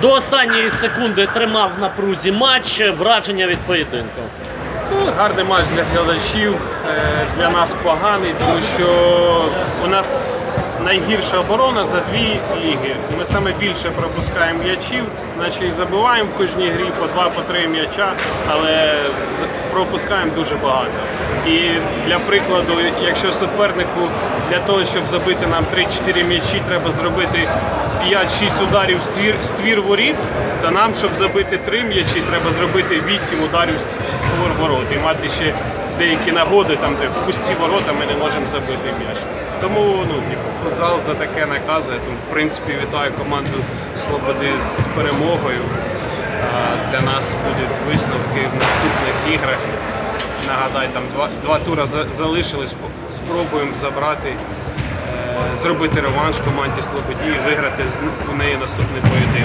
До останньої секунди тримав в напрузі матч, враження від поєдинку. Ну, гарний матч для глядачів, е, для нас поганий, тому що у нас найгірша оборона за дві ліги. Ми саме більше пропускаємо м'ячів, наче і забиваємо в кожній грі по два, по три м'яча, але пропускаємо дуже багато. І для прикладу, якщо супернику для того, щоб забити нам 3-4 м'ячі, треба зробити 5-6 ударів ствір, ствір воріт, то нам, щоб забити 3 м'ячі, треба зробити 8 ударів створ ворот і мати ще деякі нагоди, там, де в пусті ворота ми не можемо забити м'яч. Тому ну, типу, футзал за таке наказує. Тому, в принципі, вітаю команду Слободи з перемогою. Для нас будуть висновки в наступних іграх. Нагадай, там два, два тури за- залишились, спробуємо забрати, зробити реванш команді Слободі і виграти у неї наступний поєдинок.